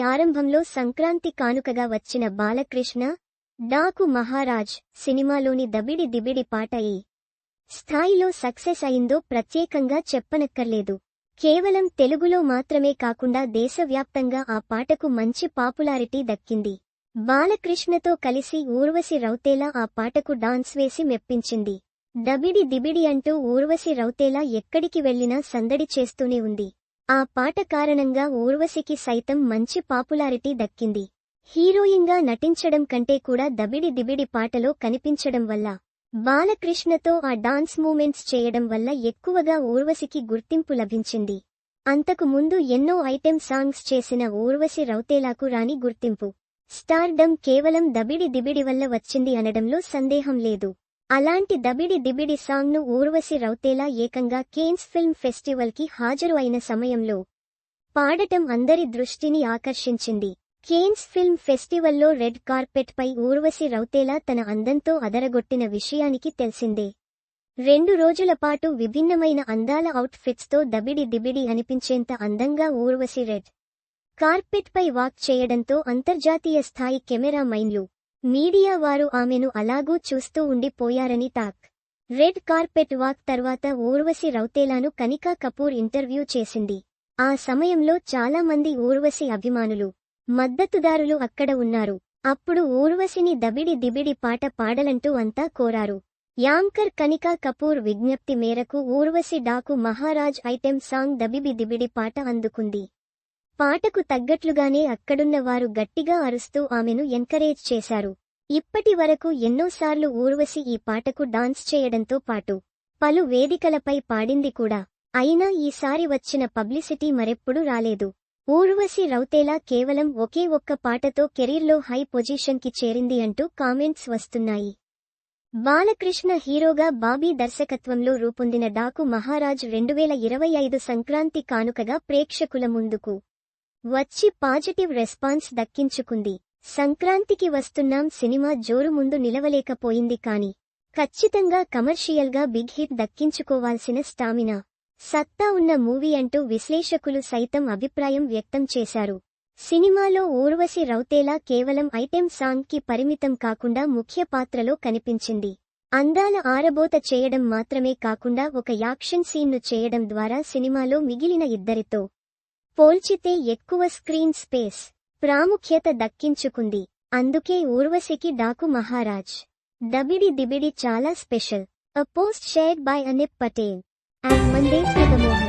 ఆరంభంలో సంక్రాంతి కానుకగా వచ్చిన బాలకృష్ణ డాకు మహారాజ్ సినిమాలోని దబిడి దిబిడి పాట ఈ స్థాయిలో సక్సెస్ అయిందో ప్రత్యేకంగా చెప్పనక్కర్లేదు. కేవలం తెలుగులో మాత్రమే కాకుండా దేశవ్యాప్తంగా ఆ పాటకు మంచి పాపులారిటీ దక్కింది. బాలకృష్ణతో కలిసి ఊర్వశి రౌతేలా ఆ పాటకు డాన్స్ వేసి మెప్పించింది. దబిడి దిబిడి అంటూ ఊర్వశి రౌతేలా ఎక్కడికి వెళ్ళినా సందడి చేస్తూనే ఉంది. ఆ పాట కారణంగా ఊర్వశికి సైతం మంచి పాపులారిటీ దక్కింది. హీరోయిన్గా నటించడం కంటే కూడా దబిడి దిబిడి పాటలో కనిపించడం వల్ల బాలకృష్ణతో ఆ డాన్స్ మూమెంట్స్ చేయడం వల్ల ఎక్కువగా ఊర్వశికి గుర్తింపు లభించింది. అంతకు ముందు ఎన్నో ఐటెం సాంగ్స్ చేసిన ఊర్వశి రౌతేలాకు రాని గుర్తింపు. స్టార్డమ్ కేవలం దబిడి దిబిడి వల్ల వచ్చింది అనడంలో సందేహం లేదు. అలాంటి దబిడి దిబిడి సాంగ్ను ఊర్వశి రౌతేలా ఏకంగా కేన్స్ ఫిల్మ్ ఫెస్టివల్కి హాజరు అయిన సమయంలో పాడటం అందరి దృష్టిని ఆకర్షించింది. కేన్స్ ఫిల్మ్ ఫెస్టివల్లో రెడ్ కార్పెట్ పై ఊర్వశి రౌతేలా తన అందంతో అదరగొట్టిన విషయానికి తెలిసిందే. రెండు రోజుల పాటు విభిన్నమైన అందాల అవుట్ఫిట్స్తో దబిడి దిబిడి అనిపించేంత అందంగా ఊర్వశి రెడ్ కార్పెట్ పై వాక్ చేయడంతో అంతర్జాతీయ స్థాయి కెమెరా మైన్లు మీడియా వారు ఆమెను అలాగూ చూస్తూ ఉండిపోయారని టాక్. రెడ్ కార్పెట్ వాక్ తర్వాత ఊర్వశి రౌతేలాను కనికా కపూర్ ఇంటర్వ్యూ చేసింది. ఆ సమయంలో చాలా మంది ఊర్వశి అభిమానులు మద్దతుదారులు అక్కడ ఉన్నారు. అప్పుడు ఊర్వశిని దబిడి దిబిడి పాట పాడలంటూ అంతా కోరారు. యాంకర్ కనికా కపూర్ విజ్ఞప్తి మేరకు ఊర్వశి డాకు మహారాజ్ ఐటెం సాంగ్ దబిబి దిబిడి పాట అందుకుంది. పాటకు తగ్గట్లుగానే అక్కడున్న వారు గట్టిగా అరుస్తూ ఆమెను ఎంకరేజ్ చేశారు. ఇప్పటి వరకు ఎన్నోసార్లు ఊర్వశి ఈ పాటకు డాన్స్ చేయడంతో పాటు పలు వేదికలపై పాడింది కూడా. అయినా ఈసారి వచ్చిన పబ్లిసిటీ మరెప్పుడూ రాలేదు. ఊర్వశి రౌతేలా కేవలం ఒకే ఒక్క పాటతో కెరీర్లో హై పొజిషన్కి చేరింది అంటూ కామెంట్స్ వస్తున్నాయి. బాలకృష్ణ హీరోగా బాబీ దర్శకత్వంలో రూపొందిన డాకు మహారాజ్ రెండువేల ఇరవై ఐదు సంక్రాంతి కానుకగా ప్రేక్షకుల ముందుకు వచ్చి పాజిటివ్ రెస్పాన్స్ దక్కించుకుంది. సంక్రాంతికి వస్తున్నాం సినిమా జోరు ముందు నిలవలేకపోయింది కాని ఖచ్చితంగా కమర్షియల్గా బిగ్ హిట్ దక్కించుకోవాల్సిన స్టామినా. సత్తా ఉన్న మూవీ అంటూ విశ్లేషకులు సైతం అభిప్రాయం వ్యక్తం చేశారు. సినిమాలో ఊర్వశి రౌతేలా కేవలం ఐటెం సాంగ్కి పరిమితం కాకుండా ముఖ్య పాత్రలో కనిపించింది. అందాల ఆరబోత చేయడం మాత్రమే కాకుండా ఒక యాక్షన్ సీన్ను చేయడం ద్వారా సినిమాలో మిగిలిన ఇద్దరితో పోల్చితే ఎక్కువ స్క్రీన్ స్పేస్ ప్రాముఖ్యత దక్కించుకుంది. అందుకే ఊర్వశికి డాకు మహారాజ్. దబిడి దిబిడి చాలా special. A post shared by Anip Patel. And Mondays Mohan